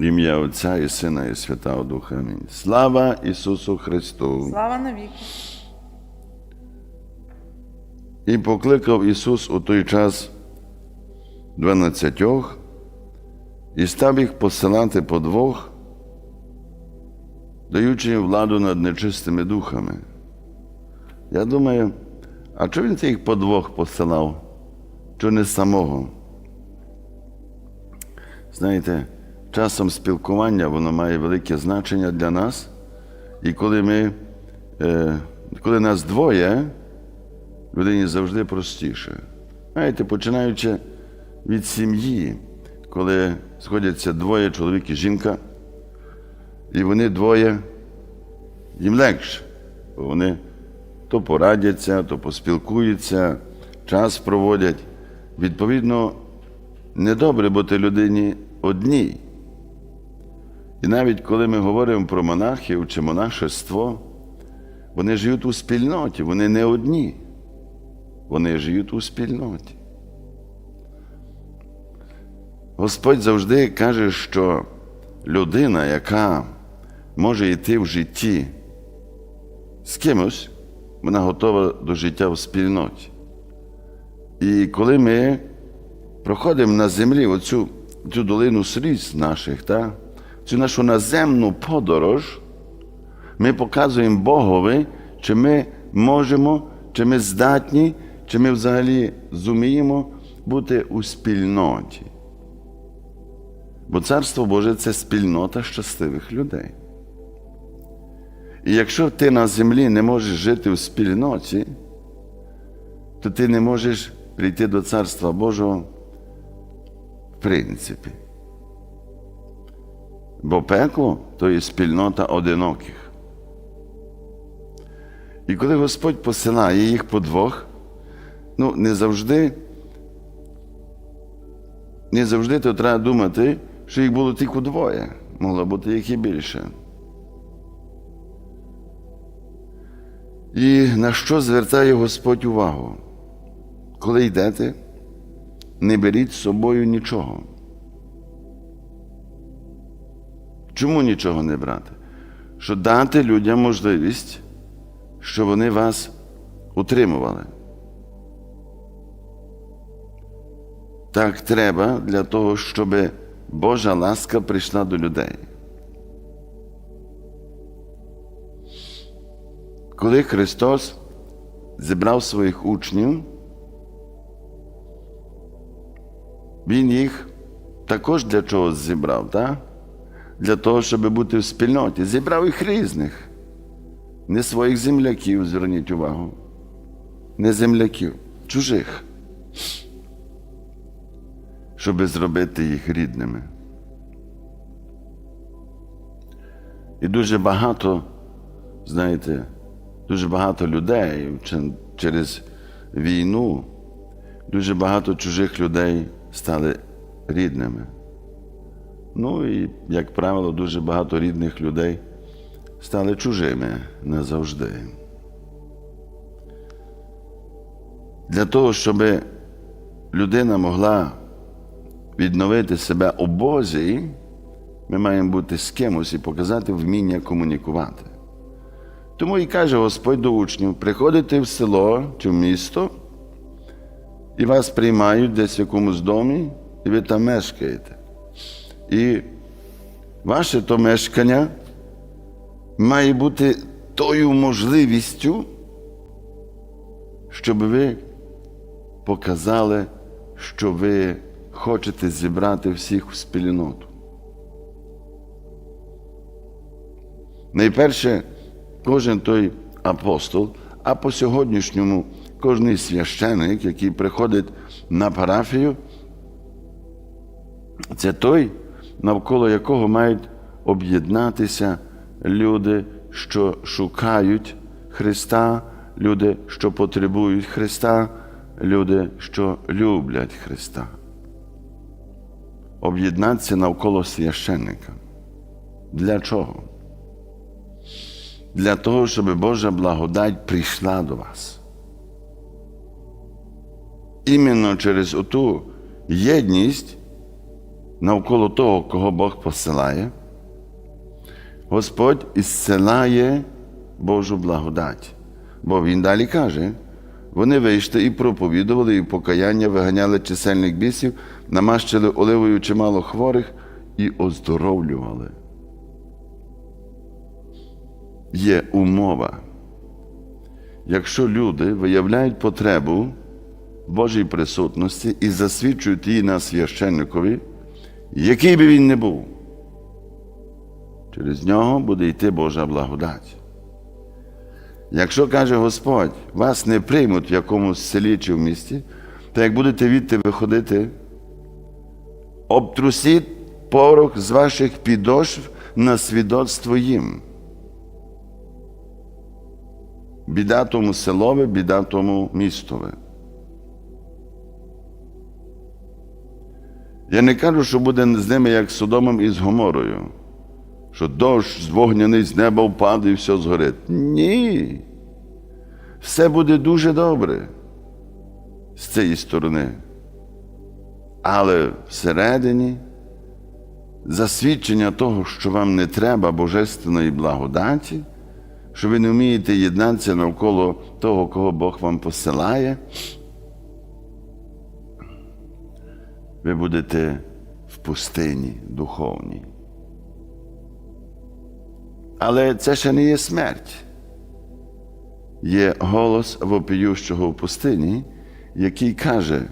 В ім'я Отця і Сина, і Святого Духа. Амінь. Слава Ісусу Христу! Слава навіки. І покликав Ісус у той час дванадцятьох і став їх посилати по двох, даючи їм владу над нечистими духами. Я думаю, а чого він їх по двох посилав? Чого не самого? Знаєте, часом спілкування воно має велике значення для нас. І коли ми, е, коли нас двоє, людині завжди простіше. Знаєте, починаючи від сім'ї, коли сходяться двоє чоловік і жінка, і вони двоє, їм легше, бо вони то порадяться, то поспілкуються, час проводять. Відповідно, недобре бути людині одній. І навіть коли ми говоримо про монахів чи монашество, вони живуть у спільноті, вони не одні. Вони живуть у спільноті. Господь завжди каже, що людина, яка може йти в житті з кимось, вона готова до життя в спільноті. І коли ми проходимо на землі оцю цю долину сліз наших, та, цю нашу наземну подорож, ми показуємо Богові, чи ми можемо, чи ми здатні, чи ми взагалі зуміємо бути у спільноті. Бо Царство Боже це спільнота щасливих людей. І якщо ти на землі не можеш жити в спільноті, то ти не можеш прийти до Царства Божого в принципі. Бо пекло то є спільнота одиноких. І коли Господь посилає їх по двох, ну не завжди, не завжди то треба думати, що їх було тільки двоє, могло бути їх і більше. І на що звертає Господь увагу? Коли йдете, не беріть з собою нічого. Чому нічого не брати? Що дати людям можливість, що вони вас утримували. Так треба для того, щоб Божа ласка прийшла до людей. Коли Христос зібрав своїх учнів, Він їх також для чогось зібрав, так? Для того, щоб бути в спільноті. Зібрав їх різних, не своїх земляків, зверніть увагу, не земляків, чужих, щоб зробити їх рідними. І дуже багато, знаєте, дуже багато людей через війну, дуже багато чужих людей стали рідними. Ну і, як правило, дуже багато рідних людей стали чужими назавжди. Для того, щоб людина могла відновити себе у Бозі, ми маємо бути з кимось і показати вміння комунікувати. Тому і каже Господь до учнів: приходите в село чи в місто, і вас приймають десь в якомусь домі, і ви там мешкаєте. І ваше то мешкання має бути тою можливістю, щоб ви показали, що ви хочете зібрати всіх в спільноту. Найперше, кожен той апостол, а по сьогоднішньому кожний священик, який приходить на парафію, це той, навколо якого мають об'єднатися люди, що шукають Христа, люди, що потребують Христа, люди, що люблять Христа. Об'єднатися навколо священника. Для чого? Для того, щоб Божа благодать прийшла до вас. Іменно через оту єдність навколо того, кого Бог посилає, Господь ісцелає Божу благодать. Бо Він далі каже: вони вийшли і проповідували, і покаяння виганяли чисельних бісів, намащили оливою чимало хворих і оздоровлювали. Є умова. Якщо люди виявляють потребу Божій присутності і засвідчують її на священникові, який би він не був, через нього буде йти Божа благодать. Якщо каже Господь, вас не приймуть в якомусь селі чи в місті, то як будете відти виходити, обтрусіть порох з ваших підошв на свідоцтво їм. Біда тому селове, біда тому містове. Я не кажу, що буде з ними як з Содомом і з Гоморою, що дощ з вогняний з неба впаде і все згорить. Ні. Все буде дуже добре з цієї сторони. Але всередині засвідчення того, що вам не треба божественної благодаті, що ви не вмієте єднатися навколо того, кого Бог вам посилає, ви будете в пустині духовній. Але це ще не є смерть. Є голос вопіющого в пустині, який каже: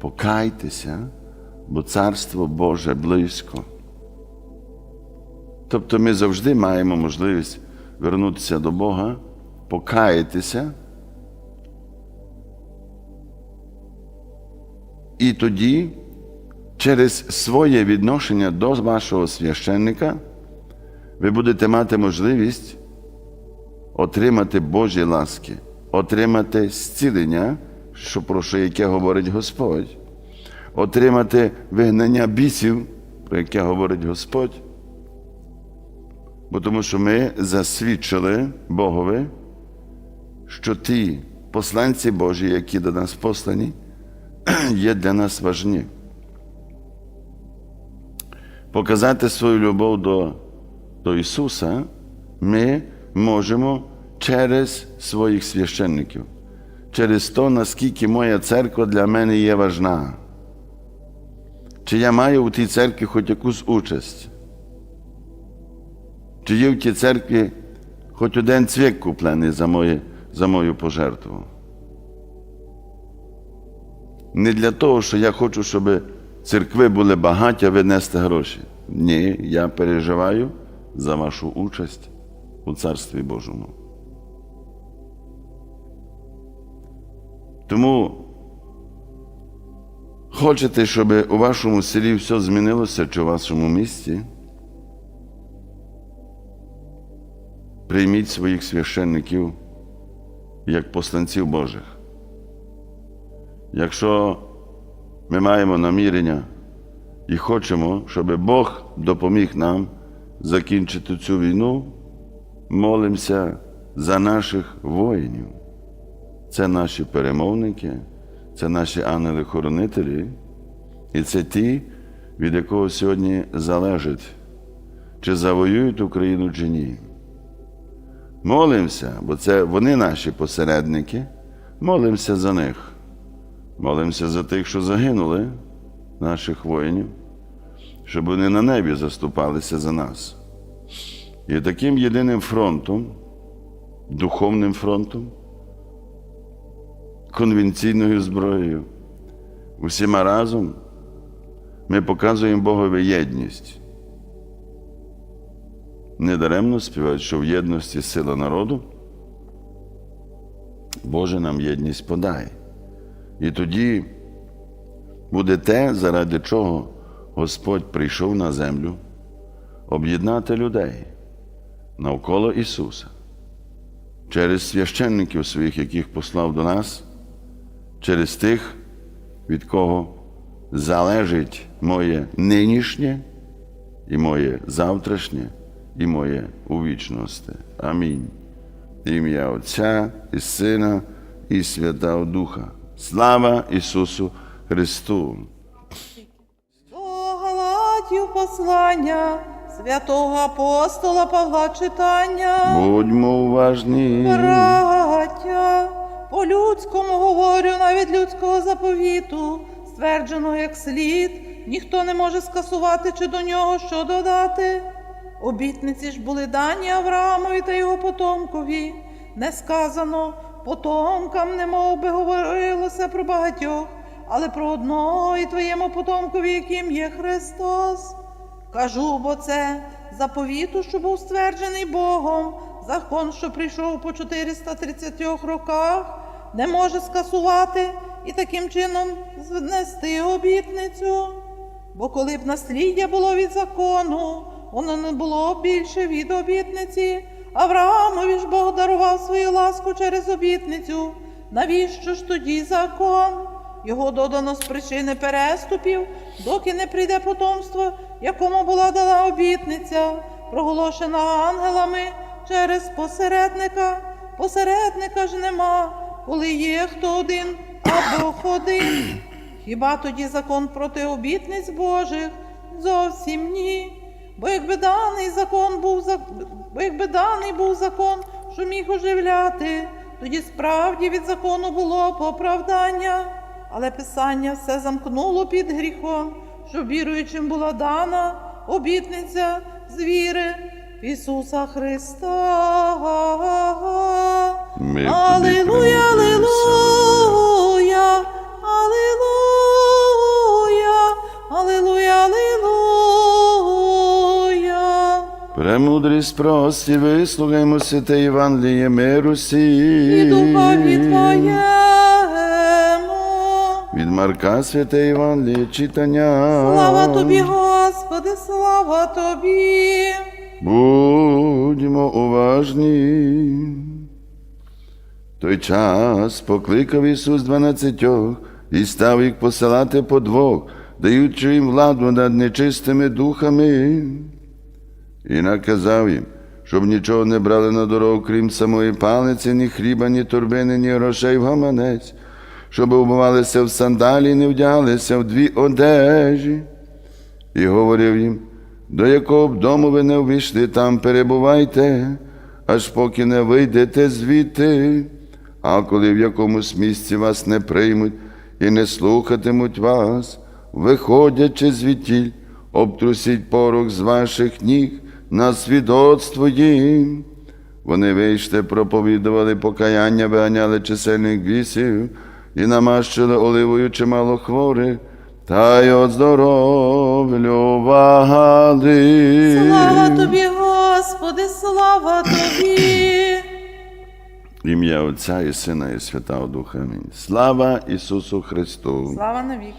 покайтеся, бо Царство Боже близько. Тобто ми завжди маємо можливість вернутися до Бога, покаятися. І тоді, через своє відношення до вашого священника, ви будете мати можливість отримати Божі ласки, отримати зцілення, що про що яке говорить Господь, отримати вигнання бісів, про яке говорить Господь. Бо тому що ми засвідчили Богові, що ті посланці Божі, які до нас послані, є для нас важні. Показати свою любов до, до Ісуса ми можемо через своїх священників, через то, наскільки моя церква для мене є важна. Чи я маю у тій церкві хоч якусь участь? Чи є в тій церкві хоч один цвік куплений за, моє, за мою пожертву? Не для того, що я хочу, щоб церкви були багаті, а винести гроші. Ні, я переживаю за вашу участь у Царстві Божому. Тому хочете, щоб у вашому селі все змінилося чи у вашому місті? Прийміть своїх священників як посланців Божих. Якщо ми маємо намірення і хочемо, щоб Бог допоміг нам закінчити цю війну, молимося за наших воїнів. Це наші перемовники, це наші ангели-хоронителі, і це ті, від якого сьогодні залежить, чи завоюють Україну, чи ні. Молимося, бо це вони наші посередники, молимося за них. Молимося за тих, що загинули, наших воїнів, щоб вони на небі заступалися за нас. І таким єдиним фронтом, духовним фронтом, конвенційною зброєю, усіма разом ми показуємо Богові єдність. Недаремно співають, що в єдності сила народу, Боже нам єдність подай. І тоді буде те, заради чого Господь прийшов на землю, об'єднати людей навколо Ісуса, через священників своїх, яких послав до нас, через тих, від кого залежить моє нинішнє і моє завтрашнє, і моє у вічності. Амінь. Ім'я Отця і Сина, і Святого Духа. Слава Ісусу Христу! Слава послання святого апостола Павла читання. Будьмо уважні. Браття, по-людському говорю, навіть людського заповіту, ствердженого як слід, ніхто не може скасувати чи до нього що додати. Обітниці ж були дані Авраамові та його потомкові. Не сказано потомкам, не мов би говорилося про багатьох, але про одного і твоєму потомкові, яким є Христос. Кажу, бо це заповіту, що був стверджений Богом, закон, що прийшов по 430 роках, не може скасувати і таким чином знести обітницю. Бо коли б насліддя було від закону, воно не було більше від обітниці. Авраамові ж Бог дарував свою ласку через обітницю. Навіщо ж тоді закон? Його додано з причини переступів, доки не прийде потомство, якому була дана обітниця, проголошена ангелами через посередника. Посередника ж нема, коли є хто один або один. Хіба тоді закон проти обітниць Божих? Зовсім ні. Бо якби даний закон був бо якби даний був закон, що міг оживляти, тоді справді від закону було б оправдання. Але Писання все замкнуло під гріхом, щоб віруючим була дана обітниця з віри Ісуса Христа. Прості, вислухаймо святе Євангеліє миру сі. І духові Твоєму. Від Марка святе Євангеліє читання. Слава Тобі, Господи, слава Тобі. Будьмо уважні. Той час покликав Ісус дванадцятьох і став їх посилати по двох, даючи їм владу над нечистими духами. І наказав їм, щоб нічого не брали на дорогу, крім самої палиці, ні хліба, ні торбини, ні грошей в гаманець, щоб умивалися в сандалі, не вдягалися в дві одежі. І говорив їм, до якого б дому ви не увійшли, там перебувайте, аж поки не вийдете звідти. А коли в якомусь місці вас не приймуть і не слухатимуть вас, виходячи звідтіль, обтрусіть порох з ваших ніг на свідоцтво їм. Вони вийшли, проповідували покаяння, виганяли чисельних бісів і намащили оливою чимало хворих, та й оздоровлювали. Слава Тобі, Господи, слава Тобі. Ім'я Отця і Сина і Святого Духа. Амінь. Слава Ісусу Христу! Слава навіки.